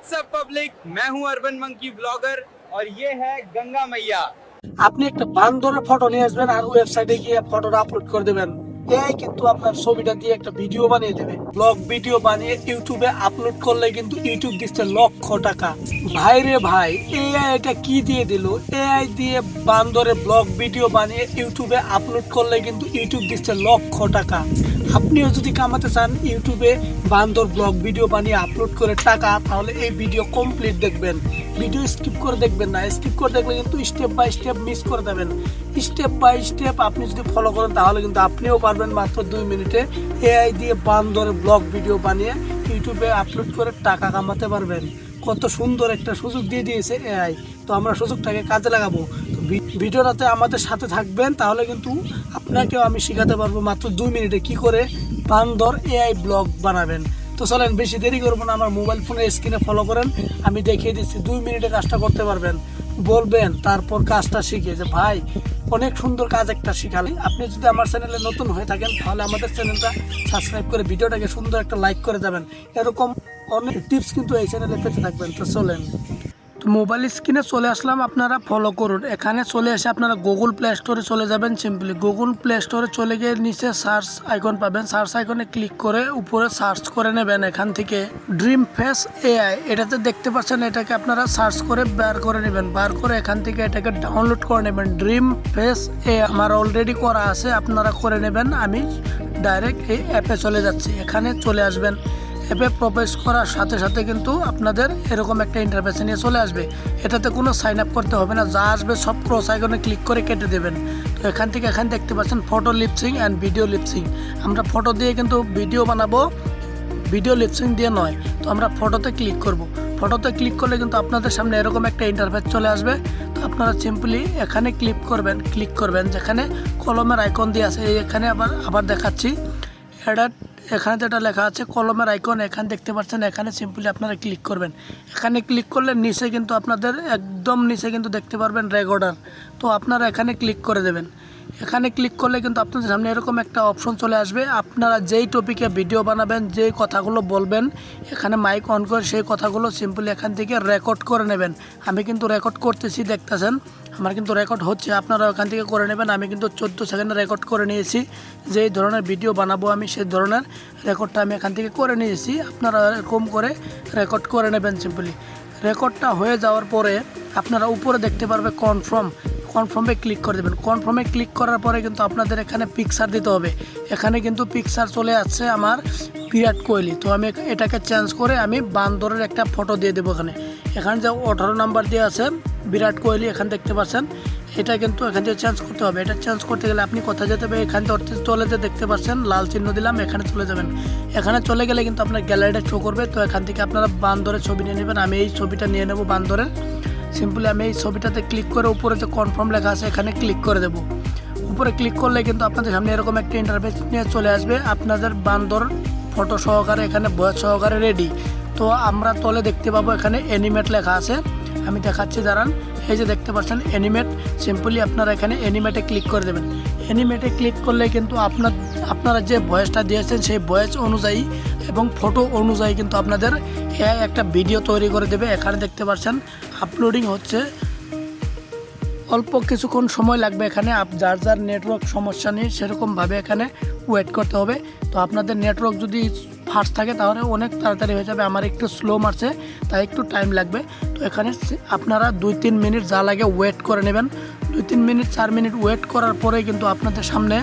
WhatsApp public मैं हूं urban monkey blogger और ये है गंगा मैया আপনি একটা বান্দরের ফটো নিয়ে আসবেন আর ওয়েবসাইটে গিয়ে ফটোটা আপলোড করে দেবেন এআই কিন্তু আপনার ছবিটা দিয়ে একটা ভিডিও বানিয়ে দেবে ব্লগ ভিডিও বানিয়ে ইউটিউবে আপলোড করলে কিন্তু ইউটিউব দিচ্ছে লক্ষ টাকা ভাই রে ভাই এআই এটা কি দিয়ে দিল এআই দিয়ে বান্দরে ব্লগ ভিডিও বানিয়ে ইউটিউবে আপলোড করলে কিন্তু ইউটিউব দিচ্ছে লক্ষ টাকা আপনিও যদি কামাতে চান ইউটিউবে বান্দর ব্লগ ভিডিও বানিয়ে আপলোড করে টাকা, তাহলে এই ভিডিও কমপ্লিট দেখবেন। ভিডিও স্কিপ করে দেখবেন না। স্কিপ করে দেখলে কিন্তু স্টেপ বাই স্টেপ মিস করে দেবেন। স্টেপ বাই স্টেপ আপনি যদি ফলো করেন, তাহলে কিন্তু আপনিও পারবেন মাত্র দুই মিনিটে এআই দিয়ে বান্দরের ব্লগ ভিডিও বানিয়ে ইউটিউবে আপলোড করে টাকা কামাতে পারবেন। কত সুন্দর একটা সুযোগ দিয়ে দিয়েছে এআই তো আমরা সুযোগটাকে কাজে লাগাবো। ভিডিওটাতে আমাদের সাথে থাকবেন, তাহলে কিন্তু আপনাকেও আমি শেখাতে পারব মাত্র দুই মিনিটে কি করে বান্দর এআই ব্লগ বানাবেন। তো চলেন, বেশি দেরি করব না, আমার মোবাইল ফোনের স্ক্রিনে ফলো করেন, আমি দেখিয়ে দিচ্ছি, দুই মিনিটে কাজটা করতে পারবেন। বলবেন, তারপর কাজটা শিখে, যে ভাই, অনেক সুন্দর কাজ একটা শিখালে। আপনি যদি আমার চ্যানেলে নতুন হয়ে থাকেন, তাহলে আমাদের চ্যানেলটা সাবস্ক্রাইব করে, ভিডিওটাকে সুন্দর একটা লাইক করে যাবেন। এরকম অনেক টিপস কিন্তু এই চ্যানেলে পেতে থাকবেন। তো চলেন। তো মোবাইল স্ক্রিনে চলে আসলাম, আপনারা ফলো করুন। এখানে চলে এসে আপনারা গুগল প্লে স্টোরে চলে যাবেন সিম্পলি গুগল প্লে স্টোরে চলে গিয়ে নিচে সার্চ আইকন পাবেন। সার্চ আইকনে ক্লিক করে উপরে সার্চ করে নেবেন এখান থেকে। ড্রিম ফেস এআই এটাতে দেখতে পাচ্ছেন, এটাকে আপনারা সার্চ করে বার করে নেবেন। বার করে এখান থেকে এটাকে ডাউনলোড করে নেবেন। ড্রিম ফেস এ আমার অলরেডি করা আছে, আপনারা করে নেবেন। আমি ডাইরেক্ট এই অ্যাপে চলে যাচ্ছি, এখানে চলে আসবেন। অ্যাপে প্রবেশ করার সাথে সাথে কিন্তু আপনাদের এরকম একটা ইন্টারফেস নিয়ে চলে আসবে। এটাতে কোনো সাইন আপ করতে হবে না, যা আসবে সব ক্রস আইকনে ক্লিক করে কেটে দেবেন। তো এখান থেকে এখানে দেখতে পাচ্ছেন photo lip sync and video lip sync আমরা ফটো দিয়ে কিন্তু ভিডিও বানাবো ভিডিও লিপসিং দিয়ে নয়, তো আমরা ফটোতে ক্লিক করব। ফটোতে ক্লিক করলে কিন্তু আপনাদের সামনে এরকম একটা ইন্টারফেস চলে আসবে। তো আপনারা সিম্পলি এখানে ক্লিক করবেন ক্লিক করবেন, যেখানে কলমের আইকন দিয়ে আছে এখানে আবার আবার দেখাচ্ছি। এটা এখানে যেটা লেখা আছে, কলমের আইকন এখানে দেখতে পাচ্ছেন, এখানে সিম্পলি আপনারা ক্লিক করবেন। এখানে ক্লিক করলে নিচে কিন্তু আপনাদের একদম নিচে কিন্তু দেখতে পারবেন রেকর্ডার। তো আপনারা এখানে ক্লিক করে দেবেন। এখানে ক্লিক করলে কিন্তু আপনাদের সামনে এরকম একটা অপশন চলে আসবে। আপনারা যেই টপিকে ভিডিও বানাবেন, যেই কথাগুলো বলবেন, এখানে মাইক অন করে সেই কথাগুলো সিম্পলি এখান থেকে রেকর্ড করে নেবেন। আমি কিন্তু রেকর্ড করতেছি, দেখতেছেন, আমার কিন্তু রেকর্ড হচ্ছে। আপনারা ওখান থেকে করে নেবেন, আমি কিন্তু চোদ্দ সেকেন্ডে রেকর্ড করে নিয়েছি। যেই ধরনের ভিডিও বানাবো আমি, সেই ধরনের রেকর্ডটা আমি এখান থেকে করে নিয়েছি। আপনারা এরকম করে রেকর্ড করে নেবেন সিম্পলি রেকর্ডটা হয়ে যাওয়ার পরে আপনারা উপরে দেখতে পারবে কনফার্ম কনফার্মে ক্লিক করে দেবেন। কনফার্মে ক্লিক করার পরে কিন্তু আপনাদের এখানে পিকচার দিতে হবে। এখানে কিন্তু পিকচার চলে আসছে আমার বিরাট কোহলি। তো আমি এটাকে চেঞ্জ করে আমি বান্দরের একটা ফটো দিয়ে দেবো এখানে। এখানে যে আঠারো নাম্বার দিয়ে আছে, বিরাট কোহলি এখানে দেখতে পাচ্ছেন। এটা কিন্তু এখান থেকে চেঞ্জ করতে হবে। এটা চেঞ্জ করতে গেলে আপনি কোথায় যেতে হবে? এখান থেকে চলে যে দেখতে পাচ্ছেন, লাল চিহ্ন দিলাম, এখানে চলে যাবেন। এখানে চলে গেলে কিন্তু আপনার গ্যালারিটা শো করবে। তো এখান থেকে আপনারা বান্দরের ছবি নিয়ে নেবেন। আমি এই ছবিটা নিয়ে নেব বান্দরের। সিম্পলি আমি এই ছবিটাতে ক্লিক করে উপরে যে কনফার্ম লেখা আছে, এখানে ক্লিক করে দেবো। উপরে ক্লিক করলে কিন্তু আপনাদের সামনে এরকম একটা ইন্টারফেস নিয়ে চলে আসবে। আপনাদের বান্দর ফটো সহকারে, এখানে বয়স সহকারে রেডি তো আমরা তলে দেখতে পাবো এখানে অ্যানিমেট লেখা আছে। আমি দেখাচ্ছি, দাঁড়ান। এই যে দেখতে পাচ্ছেন অ্যানিমেট সিম্পলি আপনারা এখানে অ্যানিমেটে ক্লিক করে দেবেন। অ্যানিমেটে ক্লিক করলে কিন্তু আপনার, আপনারা যে ভয়েসটা দিয়েছেন, সেই ভয়েস অনুযায়ী এবং ফটো অনুযায়ী কিন্তু আপনাদের একটা ভিডিও তৈরি করে দেবে। এখানে দেখতে পাচ্ছেন আপলোডিং হচ্ছে। অল্প কিছুক্ষণ সময় লাগবে এখানে। আপ- যার যার নেটওয়ার্ক সমস্যা নেই, সেরকমভাবে এখানে ওয়েট করতে হবে। তো আপনাদের নেটওয়ার্ক যদি ফাস্ট থাকে, তাহলে অনেক তাড়াতাড়ি হয়ে যাবে। আমার একটু স্লো মারছে, তাই একটু টাইম লাগবে। তো এখানে আপনারা দুই তিন মিনিট যা লাগে ওয়েট করে নেবেন। দুই তিন মিনিট চার মিনিট ওয়েট করার পরে কিন্তু আপনাদের সামনে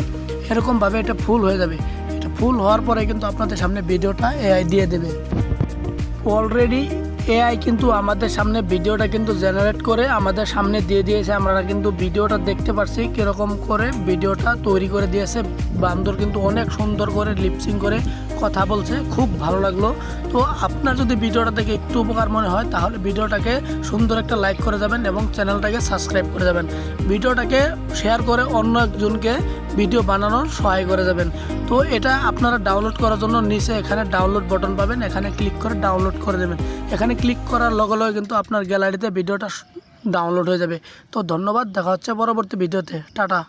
এরকমভাবে এটা ফুল হয়ে যাবে। এটা ফুল হওয়ার পরে কিন্তু আপনাদের সামনে ভিডিওটা এআই দিয়ে দেবে। অলরেডি এআই কিন্তু আমাদের সামনে ভিডিওটা কিন্তু জেনারেট করে আমাদের সামনে দিয়ে দিয়েছে। আমরা কিন্তু ভিডিওটা দেখতে পারছি কীরকম করে ভিডিওটা তৈরি করে দিয়েছে। বান্দর কিন্তু অনেক সুন্দর করে লিপসিং করে কথা বলছে, খুব ভালো লাগল। তো আপনার যদি ভিডিওটা দেখে একটু উপকার মনে হয়, তাহলে ভিডিওটাকে সুন্দর একটা লাইক করে যাবেন এবং চ্যানেলটাকে সাবস্ক্রাইব করে যাবেন। ভিডিওটাকে শেয়ার করে অন্য একজনকে ভিডিও বানানোর সহায় করে যাবেন। তো এটা আপনারা ডাউনলোড করার জন্য নিচে এখানে ডাউনলোড বটন পাবেন। এখানে ক্লিক করে ডাউনলোড করে দেবেন এখানে ক্লিক করার লগে লগে কিন্তু আপনার গ্যালারিতে ভিডিওটা ডাউনলোড হয়ে যাবে। তো ধন্যবাদ, দেখা হচ্ছে পরবর্তী ভিডিওতে টাটা।